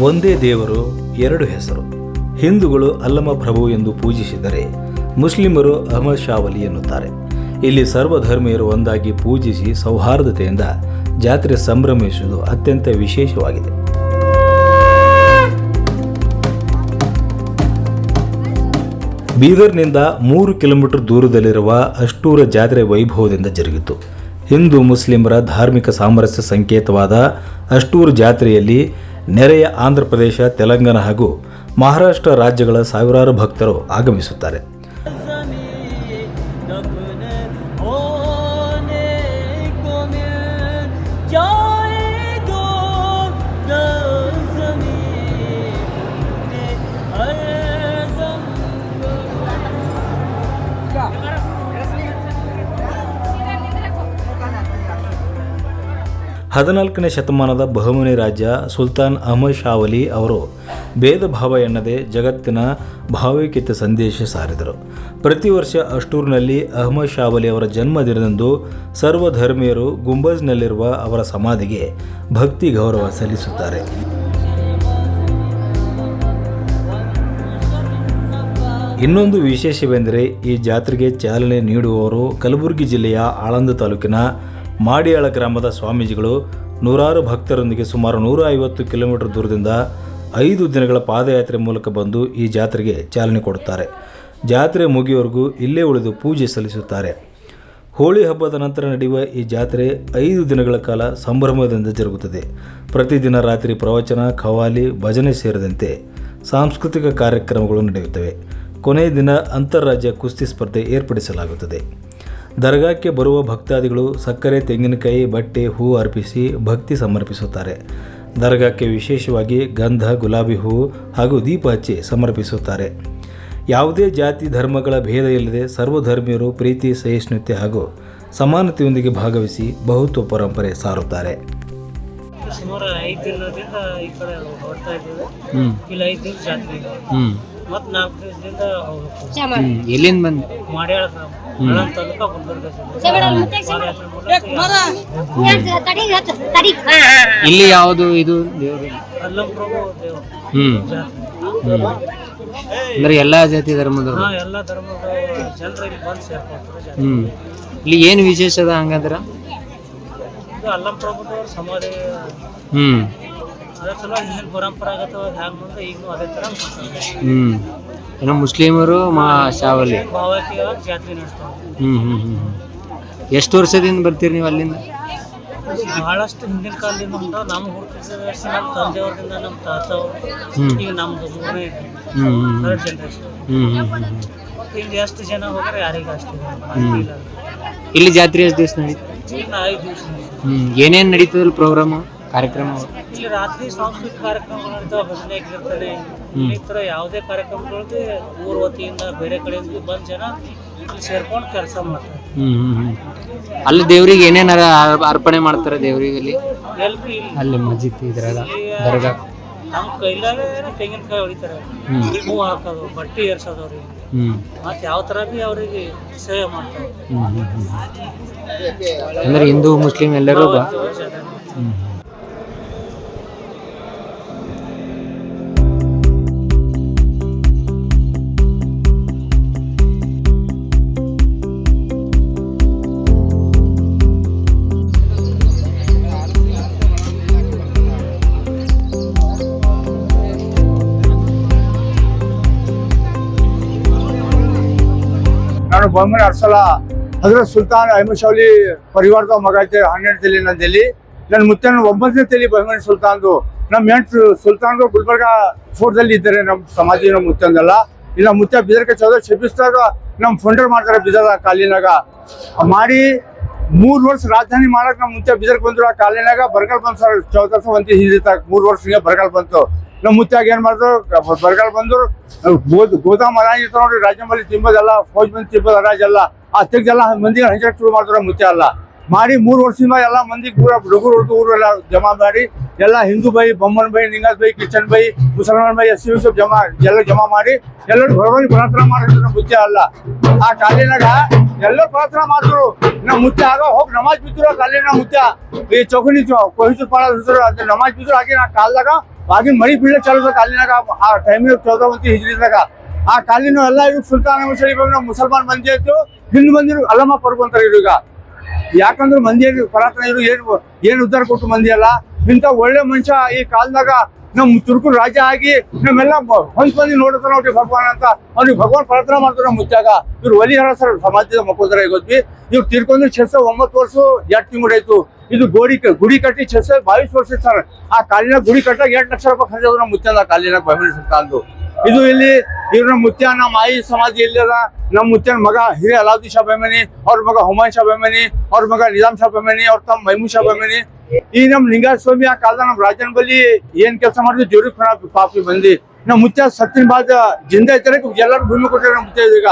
ಒಂದೇ ದೇವರು, ಎರಡು ಹೆಸರು. ಹಿಂದೂಗಳು ಅಲ್ಲಮ ಪ್ರಭು ಎಂದು ಪೂಜಿಸಿದರೆ ಮುಸ್ಲಿಮರು ಅಹಮದ್ ಶಾವಲಿ ಎನ್ನುತ್ತಾರೆ. ಇಲ್ಲಿ ಸರ್ವಧರ್ಮೀಯರು ಒಂದಾಗಿ ಪೂಜಿಸಿ ಸೌಹಾರ್ದತೆಯಿಂದ ಜಾತ್ರೆ ಸಂಭ್ರಮಿಸುವುದು ಅತ್ಯಂತ ವಿಶೇಷವಾಗಿದೆ. ಬೀದರ್ನಿಂದ ಮೂರು ಕಿಲೋಮೀಟರ್ ದೂರದಲ್ಲಿರುವ ಅಷ್ಟೂರ ಜಾತ್ರೆ ವೈಭವದಿಂದ ಜರುಗಿತು. ಹಿಂದೂ ಮುಸ್ಲಿಮರ ಧಾರ್ಮಿಕ ಸಾಮರಸ್ಯ ಸಂಕೇತವಾದ ಅಷ್ಟೂರು ಜಾತ್ರೆಯಲ್ಲಿ ನೆರೆಯ ಆಂಧ್ರ ಪ್ರದೇಶ ತೆಲಂಗಾಣ ಹಾಗೂ ಮಹಾರಾಷ್ಟ್ರ ರಾಜ್ಯಗಳ ಸಾವಿರಾರು ಭಕ್ತರು ಆಗಮಿಸುತ್ತಾರೆ. ಹದಿನಾಲ್ಕನೇ ಶತಮಾನದ ಬಹುಮನಿ ರಾಜ್ಯ ಸುಲ್ತಾನ್ ಅಹಮದ್ ಶಾವಲಿ ಅವರು ಭೇದ ಭಾವ ಎನ್ನದೆ ಜಗತ್ತಿನ ಭಾವೈಕ್ಯತೆ ಸಂದೇಶ ಸಾರಿದರು. ಪ್ರತಿ ವರ್ಷ ಅಷ್ಟೂರಿನಲ್ಲಿ ಅಹಮದ್ ಶಾವಲಿ ಅವರ ಜನ್ಮದಿನದಂದು ಸರ್ವಧರ್ಮೀಯರು ಗುಂಬಜ್ನಲ್ಲಿರುವ ಅವರ ಸಮಾಧಿಗೆ ಭಕ್ತಿ ಗೌರವ ಸಲ್ಲಿಸುತ್ತಾರೆ. ಇನ್ನೊಂದು ವಿಶೇಷವೆಂದರೆ ಈ ಜಾತ್ರೆಗೆ ಚಾಲನೆ ನೀಡುವವರು ಕಲಬುರಗಿ ಜಿಲ್ಲೆಯ ಆಳಂದ ತಾಲೂಕಿನ ಮಾಡಿಯಾಳ ಗ್ರಾಮದ ಸ್ವಾಮೀಜಿಗಳು ನೂರಾರು ಭಕ್ತರೊಂದಿಗೆ ಸುಮಾರು ನೂರ ಐವತ್ತು ಕಿಲೋಮೀಟರ್ ದೂರದಿಂದ ಐದು ದಿನಗಳ ಪಾದಯಾತ್ರೆ ಮೂಲಕ ಬಂದು ಈ ಜಾತ್ರೆಗೆ ಚಾಲನೆ ಕೊಡುತ್ತಾರೆ. ಜಾತ್ರೆ ಮುಗಿಯುವವರೆಗೂ ಇಲ್ಲೇ ಉಳಿದು ಪೂಜೆ ಸಲ್ಲಿಸುತ್ತಾರೆ. ಹೋಳಿ ಹಬ್ಬದ ನಂತರ ನಡೆಯುವ ಈ ಜಾತ್ರೆ ಐದು ದಿನಗಳ ಕಾಲ ಸಂಭ್ರಮದಿಂದ ಜರುಗುತ್ತದೆ. ಪ್ರತಿದಿನ ರಾತ್ರಿ ಪ್ರವಚನ, ಖವಾಲಿ, ಭಜನೆ ಸೇರಿದಂತೆ ಸಾಂಸ್ಕೃತಿಕ ಕಾರ್ಯಕ್ರಮಗಳು ನಡೆಯುತ್ತವೆ. ಕೊನೆಯ ದಿನ ಅಂತಾರಾಜ್ಯ ಕುಸ್ತಿ ಸ್ಪರ್ಧೆ ಏರ್ಪಡಿಸಲಾಗುತ್ತದೆ. ದರ್ಗಾಕ್ಕೆ ಬರುವ ಭಕ್ತಾದಿಗಳು ಸಕ್ಕರೆ ತೆಂಗಿನಕಾಯಿ ಬಟ್ಟೆ ಹೂ ಅರ್ಪಿಸಿ ಭಕ್ತಿ ಸಮರ್ಪಿಸುತ್ತಾರೆ. ದರ್ಗಾಕ್ಕೆ ವಿಶೇಷವಾಗಿ ಗಂಧ ಗುಲಾಬಿ ಹೂವು ಹಾಗೂ ದೀಪ ಹಚ್ಚಿ ಸಮರ್ಪಿಸುತ್ತಾರೆ. ಯಾವುದೇ ಜಾತಿ ಧರ್ಮಗಳ ಭೇದ ಇಲ್ಲದೆ ಸರ್ವಧರ್ಮೀಯರು ಪ್ರೀತಿ ಸಹಿಷ್ಣುತೆ ಹಾಗೂ ಸಮಾನತೆಯೊಂದಿಗೆ ಭಾಗವಹಿಸಿ ಬಹುತ್ವ ಪರಂಪರೆ ಸಾರುತ್ತಾರೆ. ಸುಮಾರು ಐದು ದಿನದಿಂದ ಈ ಕಡೆ ಹೊರಡ್ತಾ ಇದ್ದೀವಿ. ಇಲ್ಲಿ ಐದು ದಿನ ಜಾತ್ರೆ ಮತ್ತು ನಾಲ್ಕು ದಿವಸದಿಂದ ಹೋಗ್ಬೇಕು ಹ್ಮ್ ಎಲ್ಲಿಂದ ಬಂದು ಮಾಡ್ಯಾಳ ಹಳ್ಳನ್ ತಾಲೂಕ ಗುಲ್ಬರ್ಗ ಇಲ್ಲಿ ಯಾವುದು ಇದು ದೇವ್ರು? ಅಲ್ಲಂ ಪ್ರಭು ದೇವರು. ಹ್ಮ್. ಹ್ಮ್. ಅಂದ್ರೆ ಎಲ್ಲಾ ಜಾತಿ ಧರ್ಮದವರು? ಹಾ ಎಲ್ಲ ಧರ್ಮದ ಜನರು ಇಲ್ಲಿ ಬಂದು ಸೇರ್ಕೊಳ್ತಾರೆ ಹ್ಮ್. ಇಲ್ಲಿ ಏನು ವಿಶೇಷ ಅದ ಹಂಗಂದ್ರ? ಇದು ಅಲ್ಲಂ ಪ್ರಭುದವ್ರ ಸಮಾಧಿ. ಹ್ಮ್. ಅದೇ ಸಲ ಹಿಂದಿನ ಪರಂಪರಾಗತವಾಗಿ ಹ್ಯಾಂಗ ಮುಂದೆ ಈಗಲೂ ಅದೇ ಥರ. ಹ್ಮ್. ಏನೋ ಮುಸ್ಲಿಮರು ಮಾ ಶಾವಲಿ. ಭಾವೈಕ್ಯವಾಗಿ ಜಾತ್ರೆ ನಡೆಸ್ತಾರೆ. ಹ್ಮ್ ಹ್ಮ್ ಹ್ಮ್ ಎಷ್ಟು ವರ್ಷದಿಂದ ಬರ್ತೀರಿ ನೀವು ಅಲ್ಲಿಂದ? ಬಹಳಷ್ಟು ಹಿಂದಿನ ಕಾಲದಿಂದ ಉಂಟಾವ ನಮ್ಮ ಹುಟ್ಟಿದ ನಮ್ಮ ತಂದೆಯವ್ರದಿಂದ ನಮ್ಮ ತಾತ ಹ್ಮ್. ಈಗ ನಮ್ದು ಮೂರನೇ ಹ್ಮ್ ಹ್ಮ್ ಥರ್ಡ್ ಜನರೇಷನ್ ಹ್ಮ್ ಹ್ಮ್ ಹ್ಮ್ ಹ್ಮ್. ಈಗ ಎಷ್ಟು ಜನ ಹೋದ್ರೆ ಯಾರಿಗೆ ಅಷ್ಟು ಮಾಹಿತಿ ಇಲ್ಲ. ಇಲ್ಲಿ ಜಾತ್ರೆ ಎಷ್ಟು ದಿವಸ ನಡೀತು? ಈಗ ನಾ ಐದು ದಿವಸ ಹ್ಮ್. ಏನೇನ್ ನಡೀತದಲ್ಲ ಪ್ರೋಗ್ರಾಮ್ ಕಾರ್ಯಕ್ರಮ? ಇಲ್ಲಿ ರಾತ್ರಿ ಸಾಂಸ್ಕೃತಿಕ ಕಾರ್ಯಕ್ರಮಗಳಂತ ನಡೀತಾವ ಭಜನೆ ಇರ್ತದೆ ಈ ಥರ ಯಾವುದೇ ಕಾರ್ಯಕ್ರಮಗಳಿಗೆ ಊರ ವತಿಯಿಂದ ಬೇರೆ ಕಡೆಯಿಂದ ಬಂದು ಜನ ಇಲ್ಲಿ ಸೇರ್ಕೊಂಡು ಕೆಲಸ ಮಾಡ್ತಾರೆ. ಅಲ್ಲಿ ದೇವ್ರಿಗೆ ಏನೇನಾರ ಅರ್ಪಣೆ ಮಾಡ್ತಾರೆ ದೇವರಿಗೆ ಅಲ್ಲಿ? ಎಲ್ರಿ ಇಲ್ಲಿ. ಅಲ್ಲಿ ಮಜಿತ್ ಇದ್ರಾಗ ದರ್ಗಾ? ನಮ್ಮ ಕೈಲಾಗೆ ತೆಂಗಿನಕಾಯಿ ಹೊಡಿತಾರೆ. ಹೂ ಹಾಕೋದು ಬಟ್ಟೆ ಏರ್ಸೋದು ಅವ್ರಿಗೆ. ಮತ್ತೆ ಯಾವ ಥರ ಭೀ ಅವರಿಗೆ ಸೇವೆ ಮಾಡ್ತಾರೆ. ಅಂದ್ರೆ ಹಿಂದೂ ಮುಸ್ಲಿಂ ಎಲ್ಲರೂ ಬಾ? ನಾನು ಬೊಮ್ಮನ ಅರ್ಸಲ ಹಜರತ್ ಸುಲ್ತಾನ್ ಅಹಮದ್ ಪರಿವಾರದ ಮಗ ಐತೆ, ಹನ್ನೆರಡು ತಲೆ ನಂದಲ್ಲಿ ನನ್ನ ಮುತ್ತನ ಒಂಬತ್ತನೇ ತಲೆ ಬಹಮನಿ ಸುಲ್ತಾನ್ದು. ನಮ್ಮ ಎಂಟು ಸುಲ್ತಾನ್ದು ಗುಲ್ಬರ್ಗ ಫೋರ್ಟ್ದಲ್ಲಿ ಇದ್ದಾರೆ ನಮ್ಮ ಸಮಾಜಿ ನಮ್ಮ ಮುತ್ತಂದೆಲ್ಲ. ಇಲ್ಲ, ಮುತ್ತ ಬಿದರ್ಕ ಚೌದ ಶಬಿಸ್ದಾಗ ನಮ್ಮ ಫಂಡರ್ ಮಾಡ್ತಾರೆ ಬಿದರ ಕಾಲಿನಾಗ ಮಾಡಿ ಮೂರು ವರ್ಷ ರಾಜಧಾನಿ ಮಾಡಕ್ ನಮ್ಮ ಮುತ್ತ ಬಿದರ್ಕ ಬಂದ್ರು ಆ ಕಾಲಿನಾಗ ಬರಗಾಲ ಬಂತು ಸರ್. ಚೌದ ಒಂದು ಹಿಂದಿತ್ತ ಮೂರು ವರ್ಷ ಬರಗಾಲ ಬಂತು. ನಮ್ಮ ಮುತ್ತಾಗ ಏನ್ ಮಾಡಿದ್ರು, ಬರಗಾಲ ಬಂದ್ರು ಗೋದ್, ಗೋದಾಮ್ ಅರಾಜ್ ಇತ್ತು ನೋಡ್ರಿ ರಾಜಮಲ್ಲಿ ತಿಂಬೋದಲ್ಲ, ಫೌಜ್ ಮಂದಿ ತಿಂಬೋದು ಅರಾಜ್ ಎಲ್ಲ ಆ ತೆಗ್ದೆಲ್ಲ ಮಂದಿಗೆ ಹಂಚಕ್ ಶುರು ಮಾಡಿದ್ರು ಮುತ್ತೆ ಅಲ್ಲ ಮಾಡಿ ಮೂರು ವರ್ಷದಿಂದ ಎಲ್ಲ ಮಂದಿ ಪೂರ ಹೊಡೆದು ಊರು ಎಲ್ಲ ಜಮಾ ಮಾಡಿ, ಎಲ್ಲ ಹಿಂದೂ ಬೈ, ಬೊಮ್ಮನ್ ಬೈ ನಿಂಗಾಸ್ ಬೈ ಕಿಚನ್ ಬೈ, ಮುಸಲ್ಮಾನ್ ಬೈ, ಎಸ್ ಸಿ ಜಮಾ, ಎಲ್ಲ ಜಮಾ ಮಾಡಿ, ಎಲ್ಲರೂ ಹೊರಗಡೆ ಪ್ರಾರ್ಥನೆ ಮಾಡಿದ್ರು ಮುತ್ತೆ ಅಲ್ಲ ಆ ಕಾಲಿನಾಗ ಎಲ್ಲರೂ ಪ್ರಾರ್ಥನೆ ಮಾಡಿದ್ರು. ನಮ್ಮ ಮುತ್ತೆ ಆಗ ಹೋಗಿ ನಮಾಜ್ ಬಿದ್ರು ಕಾಲಿನ ಮುತ್ತೆ ಈ ಚೌಕನಿ ಕೊಹಿಸು ಪಾಳ ನಮಾಜ್ ಬಿದ್ರು ಹಾಗೆ ನಾ ಕಾಲ್ದಾಗ ಆಗಿನ ಮಳಿ ಬೀಳಕ್ ಚಾಲು ಕಾಲಿನಾಗ ಆ ಟೈಮಿಗೆ ಚೌದವಂತಿ ಹಿಜ್ರಿದಾಗ, ಆ ಕಾಲಿನ ಎಲ್ಲ ಇವ್ರು ಸುಲ್ತಾನ ಶರೀಫ್ ಮುಸಲ್ಮಾನ್ ಮಂದಿ ಆಯ್ತು ಹಿಂದ್ ಮಂದಿರು ಅಲ್ಲಮ್ಮ ಪರ್ಕೊಂತಾರೆ ಇವ್ರು ಈಗ. ಯಾಕಂದ್ರೆ ಮಂದಿ ಪರಾತನ ಇವರು ಏನು ಏನು ಉದ್ದಾರ ಕೊಟ್ಟು ಮಂದಿ ಅಲ್ಲ ಇಂಥ ಒಳ್ಳೆ ಮನುಷ್ಯ ಈ ಕಾಲದಾಗ ನಮ್ ತುರ್ಕು ರಾಜ ಆಗಿ ನಮ್ಮೆಲ್ಲ ಹೊಂದ್ ಮಂದಿ ನೋಡ್ತಾರ ನೋಡ್ರಿ ಭಗವಾನ್ ಅಂತ. ಅವ್ರಿಗೆ ಭಗವಾನ್ ಪ್ರಾರ್ಥನೆ ಮಾಡ್ತಾರೆ ಮುತ್ಯಾಗ ಇವ್ರು ಒಲಿಹರ ಸರ್, ಸಮಾಜದ ಮಕ್ಕೋದ್ರ ಗೊತ್ತಿ ಇವ್ರು ತಿರ್ಕೊಂಡು ಚೆಸ್ ಒಂಬತ್ತು ವರ್ಷ ಎರಡು ತಿಂಗಳಾಯ್ತು ಇದು ಗೋಡಿ ಗುಡಿ ಕಟ್ಟಿ ಚೆಸ್ ಬಾವಿಸ್ ವರ್ಷ ಸರ್. ಆ ಕಾಲಿನ ಗುಡಿ ಕಟ್ಟಾಗ ಎರಡು ಲಕ್ಷ ರೂಪಾಯಿ ಖರ್ಚು ನಮ್ಮ ಮುತ್ಯದ ಕಾಲಿನ ಬಹಿಣಿ ಸುಲ್ತಾನ್ದು ಇದು ಇಲ್ಲಿ ಇವ್ರ ಮುತ್ಯ ನಮ್ಮ ಆಯಿ ಸಮಾಜ ಇಲ್ಲದ ನಮ್ಮ ಮುತ್ಯನ ಮಗ ಹಿರಿಯ ಅಲಾವುದ್ದೀನ್ ಶಾ ಬೆಮನಿ ಅವ್ರ ಮಗ ಹುಮಾಯ್ ಶಾ ಬೆಮನಿ ಅವ್ರ ಮಗ ನಿಜಾಮ್ ಶಾ ಬೆಮನಿ ಅವ್ರ ತಮ್ಮ ಮೈಮು ಶಾ ಬೆಮನಿ ಈ ನಮ್ ಲಿಂಗಾಯತ್ ಸ್ವಾಮಿ ಆ ಕಾಲದ ನಮ್ಮ ರಾಜನ ಬಳಿ ಏನ್ ಕೆಲಸ ಮಾಡಿದ್ರು ದೇವ್ರಿಗೆ ಖರಾಬ್ ಪಾಪಿ ಬಂದಿ. ನಮ್ಮ ಮುತ್ಯ ಸತ್ತಿನ ಬಾದ ಜಿಂದ ಐತಾರೆ ಎಲ್ಲರೂ ಭೂಮಿ ಕೊಟ್ಟಿರ ನಮ್ಮ ಮುತ್ಯ ಈಗ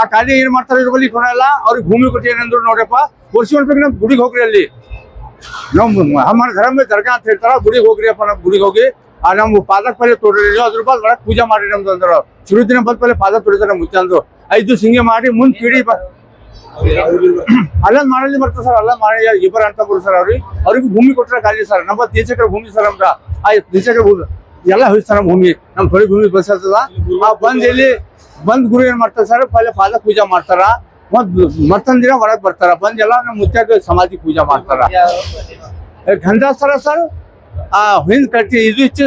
ಆ ಕಾರ್ಯ ಏನ್ ಮಾಡ್ತಾರೆ ಇದ್ರ ಬಳಿ ಕೊಡಲ್ಲ ಅವ್ರಿಗೆ ಭೂಮಿ ಕೊಟ್ಟಿರ ಏನಂದ್ರು ನೋಡ್ರಪ್ಪ ವರ್ಷ ನಮ್ಮ ನಮ್ ಗುಡಿಗೆ ಹೋಗ್ರಿ ಅಲ್ಲಿ. ನಮ್ಮ ಹಮಾರ ಧರ್ಮ ದರ್ಗಾ ಅಂತ ಹೇಳ್ತಾರ, ಗುಡಿಗೆ ಹೋಗ್ರಿ ಅಪ್ಪ ಗುಡಿಗೆ ಹೋಗಿ. ಆ ನಮ್ಮ ಪಾದಕ್ ಪಲ್ಲೆ ತೋಡ್ರಿ ಅದ್ರ ಬಾದ್ ಒಳಗೆ ಪೂಜೆ ಮಾಡಿ ನಮ್ದು ಅಂದ್ರ. ಶುರು ದಿನ ಬಂದ ಪಲ್ಲೆ ಪಾದ ತೊಡಿತಾರ ಮುಚ್ಚಂದು ಐದು ಸಿಂಗೆ ಮಾಡಿ ಮುಂದ್ ಪೀಡಿ ಅಲ್ಲೊಂದು ಮಾಡಲಿ ಬರ್ತದೆ ಸರ್ ಅಲ್ಲ ಮಾಡಿ ಇಬ್ಬರ ಅಂತ ಬರು ಸರ್ ಅವ್ರಿಗೆ. ಅವ್ರಿಗೆ ಭೂಮಿ ಕೊಟ್ಟರೆ ಖಾಲಿ ಸರ್. ನಮ್ಮ ಹತ್ತು ಭೂಮಿ ಸರ್ ನಮ್ದ. ಆ ಹತ್ತು ಭೂಮಿ, ಎಲ್ಲ ಹೋಯ್ತು ನಮ್ಮ ಭೂಮಿ. ನಮ್ಮ ತೊಳಿ ಭೂಮಿ ಬಸ್ಸದ ಆ ಬಂದ್ ಇಲ್ಲಿ ಬಂದ್ ಗುರು ಏನ್ ಮಾಡ್ತಾರೆ ಸರ್ ಪಲ್ಲೆ ಪಾದ ಪೂಜೆ ಮಾಡ್ತಾರ. ಮತ್ ಮತ್ತೊಂದ್ ದಿನ ಹೊರಗ್ ಬರ್ತಾರ. ಬಂದ್ ಎಲ್ಲ ನಮ್ಮ ಮುತ್ಯಾಗ ಸಮಾಧಿ ಪೂಜೆ ಮಾಡ್ತಾರ. ಗಂಧಾಸ್ತರ ಸರ್? ಆ ಹಿಂದ್ ಕಟ್ಟಿ ಇದು ಹೆಚ್ಚು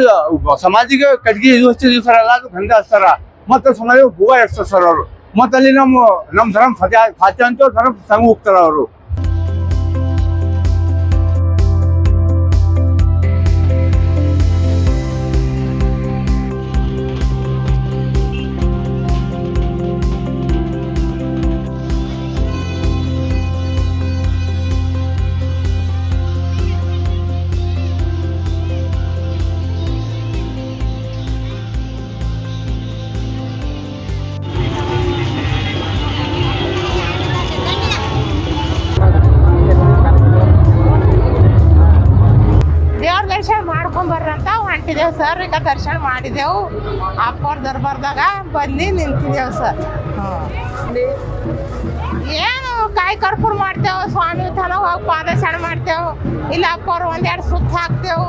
ಸಮಾಜಿಗೆ ಕಟ್ಗೆ ಇದು ಹಚ್ಚಿದ್ವಿ ಸರ್ ಎಲ್ಲ ಗಂಧ ಹಚ್ತಾರ. ಮತ್ತೆ ಸಮಾಜ ಹೂವ ಎಡ್ಸ್ತಾರ ಸರ್ ಅವರು. ಮತ್ತೆ ಅಲ್ಲಿ ನಮ್ಮ ನಮ್ಮ ಧರ್ಮ ಫತ್ಯ ಫಾತ್ಯ ಅಂತ ಧರ್ಮ ಸಂಘ ಹೋಗ್ತಾರ ಅವರು. ಸರ್, ಈಗ ದರ್ಶನ ಮಾಡಿದೆವು. ಅಪ್ಪವ್ರ ದರ್ಬಾರ್ದಾಗ ಬಂದು ನಿಂತಿದ್ದೆವು ಸರ್. ಏನು ಕಾಯಿ ಕರ್ಪೂರ ಮಾಡ್ತೇವೆ, ಸ್ವಾಮಿ ತನ ಹೋಗಿ ಪಾದಶಾಣ ಮಾಡ್ತೇವೆ. ಇಲ್ಲ ಅಪ್ಪವ್ರು ಒಂದೆರಡು ಸುತ್ತ ಹಾಕ್ತೇವು.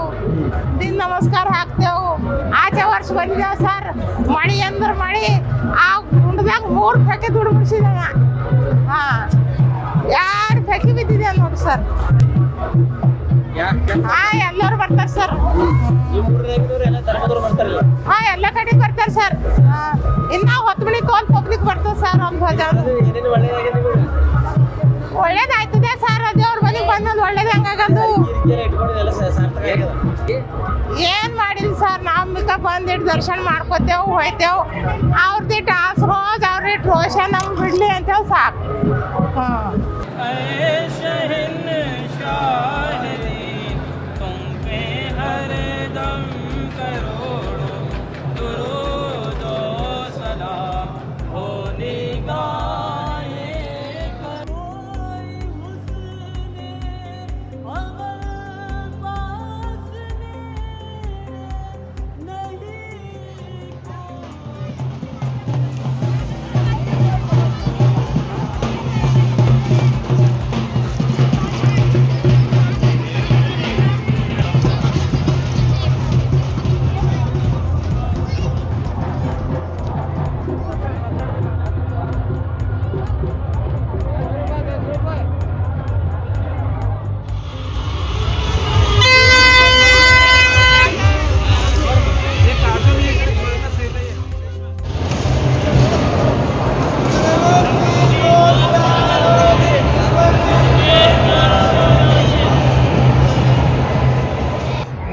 ದಿನ ನಮಸ್ಕಾರ ಹಾಕ್ತೇವು. ಆಚೆ ವರ್ಷ ಬಂದಿದ್ದೇವೆ ಸರ್. ಮಳಿ ಅಂದ್ರೆ ಮಳಿ ಆ ಗುಂಡದಾಗ ಮೂರು ಫೆಕೆ ದುಡ್ಡು ಬಿಡಿಸಿದವ. ಹಾಂ. ಯಾರು ಫೆಕೆ ಬಿದ್ದಿದೆ ನೋಡಿ ಸರ್. ಹಾ ಎಲ್ಲರೂ ಬರ್ತಾರೆ ಸರ್. ಹಾ ಎಲ್ಲ ಕಡೆ ಬರ್ತಾರೆ ಸರ್. ಇನ್ನ ಹೊತ್ತು ಕೋಲ್ ಹೋಗ್ಲಿಕ್ಕೆ ಬರ್ತದೆ ಸರ್ ಒಂದು ಧ್ವಜ ಒಳ್ಳೇದಾಯ್ತದೆ ಸರ್ ದೇವ್ರ ಮನೆಗೆ ಬಂದದ್ದು ಒಳ್ಳೇದು ಹಂಗಾಗದು. ಏನ್ ಮಾಡಿಲ್ಲ ಸರ್ ನಮ್ಗೆ ಬಂದಿಟ್ಟು ದರ್ಶನ ಮಾಡ್ಕೋತೇವ್, ಹೋಯ್ತೇವ್. ಅವ್ರದಿಟ್ಟು ಆಸ್ರೋಜ್ ಅವ್ರಿಟ್ಟು ರೋಷನ್ ನಮ್ಗೆ ಬಿಡ್ಲಿ ಅಂತೇಳಿ ಸಾಕು.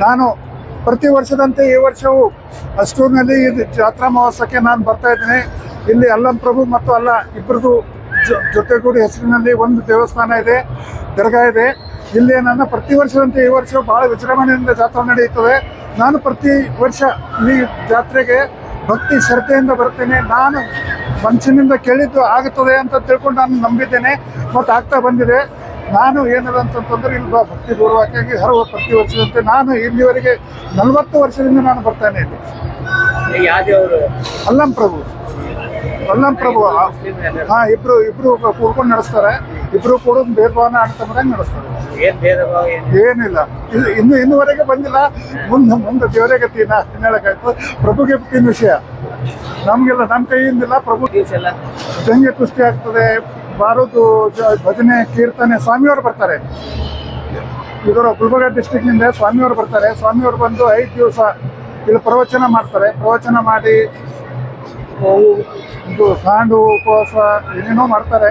ನಾನು ಪ್ರತಿ ವರ್ಷದಂತೆ ಈ ವರ್ಷವೂ ಅಷ್ಟೂರಿನಲ್ಲಿ ಇದು ಜಾತ್ರಾ ಮಹೋತ್ಸವಕ್ಕೆ ನಾನು ಬರ್ತಾ ಇದ್ದೀನಿ. ಇಲ್ಲಿ ಅಲ್ಲಂ ಪ್ರಭು ಮತ್ತು ಅಲ್ಲ ಇಬ್ಬರದು ಜೊತೆಗೂಡಿ ಹೆಸರಿನಲ್ಲಿ ಒಂದು ದೇವಸ್ಥಾನ ಇದೆ, ದರ್ಗಾ ಇದೆ. ಇಲ್ಲಿ ನನ್ನ ಪ್ರತಿ ವರ್ಷದಂತೆ ಈ ವರ್ಷ ಭಾಳ ವಿಜೃಂಭಣೆಯಿಂದ ಜಾತ್ರೆ ನಡೆಯುತ್ತದೆ ನಾನು ಪ್ರತಿ ವರ್ಷ ಈ ಜಾತ್ರೆಗೆ ಭಕ್ತಿ ಶ್ರದ್ಧೆಯಿಂದ ಬರ್ತೇನೆ ನಾನು ಮನಸ್ಸಿನಿಂದ ಕೇಳಿದ್ದು ಆಗುತ್ತದೆ ಅಂತ ತಿಳ್ಕೊಂಡು ನಾನು ನಂಬಿದ್ದೇನೆ. ಮತ್ತು ಆಗ್ತಾ ಬಂದಿದೆ. ನಾನು ಏನಿಲ್ಲ ಅಂತಂತಂದ್ರೆ ಇಲ್ಲಿ ಭಕ್ತಿ ಪೂರ್ವಕವಾಗಿ ಹರವ ಪ್ರತಿ ವರ್ಷದಂತೆ ನಾನು ಇಲ್ಲಿವರೆಗೆ ನಲವತ್ತು ವರ್ಷದಿಂದ ನಾನು ಬರ್ತಾನೆ ಇಲ್ಲಿ. ಅಲ್ಲಂ ಪ್ರಭು. ಅಲ್ಲಂ ಪ್ರಭು ಹಾ ಇಬ್ರು ಇಬ್ರು ಕೂಡ್ಕೊಂಡು ನಡೆಸ್ತಾರೆ. ಇಬ್ರು ಕೂಡ ಭೇದ ಭಾವನ ಅಣ್ತಂಬರಂಗೆ ನಡೆಸ್ತಾರೆ ಏನಿಲ್ಲ. ಇದು ಇನ್ನು ಇನ್ನುವರೆಗೆ ಬಂದಿಲ್ಲ. ಮುಂದೆ ಮುಂದೆ ದೇವರೇ ಗತಿ ನಾ ಹೇಳಕ್ಕಾಯ್ತು. ಪ್ರಭುಗೆ ಬಿಟ್ಟಿನ ವಿಷಯ. ನಮ್ಗೆಲ್ಲ ನಮ್ಮ ಕೈಯಿಂದಿಲ್ಲ ಪ್ರಭು ಹೆಂಗೆ ಕುಸ್ತಿ ಆಗ್ತದೆ. ಬಾರೋದು ಭಜನೆ, ಕೀರ್ತನೆ ಸ್ವಾಮಿಯವರು ಬರ್ತಾರೆ. ಇದರ ಗುಲ್ಬರ್ಗ ಡಿಸ್ಟಿಕ್ನಿಂದ ಸ್ವಾಮಿಯವರು ಬರ್ತಾರೆ. ಸ್ವಾಮಿಯವರು ಬಂದು ಐದು ದಿವಸ ಇಲ್ಲಿ ಪ್ರವಚನ ಮಾಡ್ತಾರೆ. ಪ್ರವಚನ ಮಾಡಿ ಇದು ಸಾಂಡು ಉಪವಾಸ, ಏನೇನೋ ಮಾಡ್ತಾರೆ.